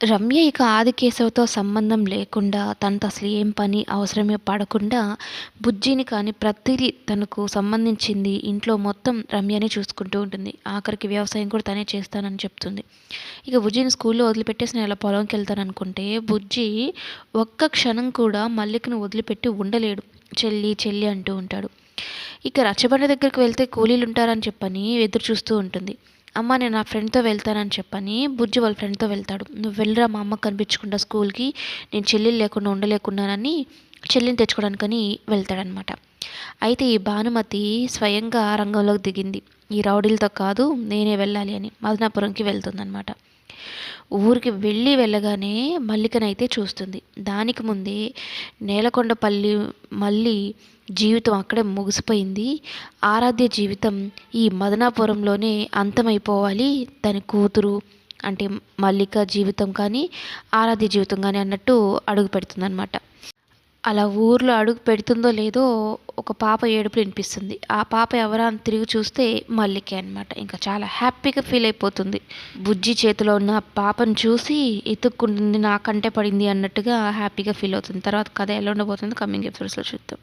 రమ్య ఇక ఆదికేశవతో సంబంధం లేకుండా, తనతో అసలు ఏం పని అవసరమే పడకుండా, బుజ్జిని కానీ ప్రతిదీ తనకు సంబంధించింది ఇంట్లో మొత్తం రమ్యనే చూసుకుంటూ ఉంటుంది. ఆఖరికి వ్యవసాయం కూడా తనే చేస్తానని చెప్తుంది. ఇక బుజ్జిని స్కూల్‌లో వదిలిపెట్టేసి నేను ఇలా పొలంకెళ్తాననుకుంటే, బుజ్జి ఒక్క క్షణం కూడా మల్లికను వదిలిపెట్టి ఉండలేడు. చెల్లి, చెల్లి అంటూ ఉంటాడు. ఇక రచ్చబండ దగ్గరికి వెళ్తే కూలీలుంటారని చెప్పని ఎదురు చూస్తూ ఉంటుంది. అమ్మ నేను నా ఫ్రెండ్‌తో వెళ్తానని చెప్పని బుజ్జి వాళ్ళ ఫ్రెండ్‌తో వెళ్తాడు. నువ్వు వెళ్ళరా మా అమ్మ కనిపించకుండా స్కూల్‌కి. నేను చెల్లెలు లేకుండా ఉండలేకున్నానని చెల్లిని తెచ్చుకోవడానికని వెళ్తాడనమాట. అయితే ఈ భానుమతి స్వయంగా రంగంలోకి దిగింది. ఈ రౌడీలతో కాదు నేనే వెళ్ళాలి అని మదనాపురంకి వెళ్తుందనమాట. ఊరికి వెళ్ళి వెళ్ళగానే మల్లికనైతే చూస్తుంది. దానికి ముందే నేలకొండపల్లి మళ్ళీ జీవితం అక్కడే ముగిసిపోయింది. ఆరాధ్య జీవితం ఈ మదనాపురంలోనే అంతమైపోవాలి. తన కూతురు అంటే మల్లిక జీవితం కానీ, ఆరాధ్య జీవితం కానీ అన్నట్టు అడుగు పెడుతుందనమాట. అలా ఊర్లో అడుగు పెడుతుందో లేదో ఒక పాప ఏడుపు వినిపిస్తుంది. ఆ పాప ఎవరా అని తిరిగి చూస్తే మల్లికే అనమాట. ఇంకా చాలా హ్యాపీగా ఫీల్ అయిపోతుంది. బుజ్జి చేతిలో ఉన్న పాపను చూసి ఎతుక్కుంటుంది నాకంటే పడింది అన్నట్టుగా హ్యాపీగా ఫీల్ అవుతుంది. తర్వాత కథ ఎలా ఉండబోతుంది కమింగ్ ఎపిసోడ్స్‌లో చూద్దాం.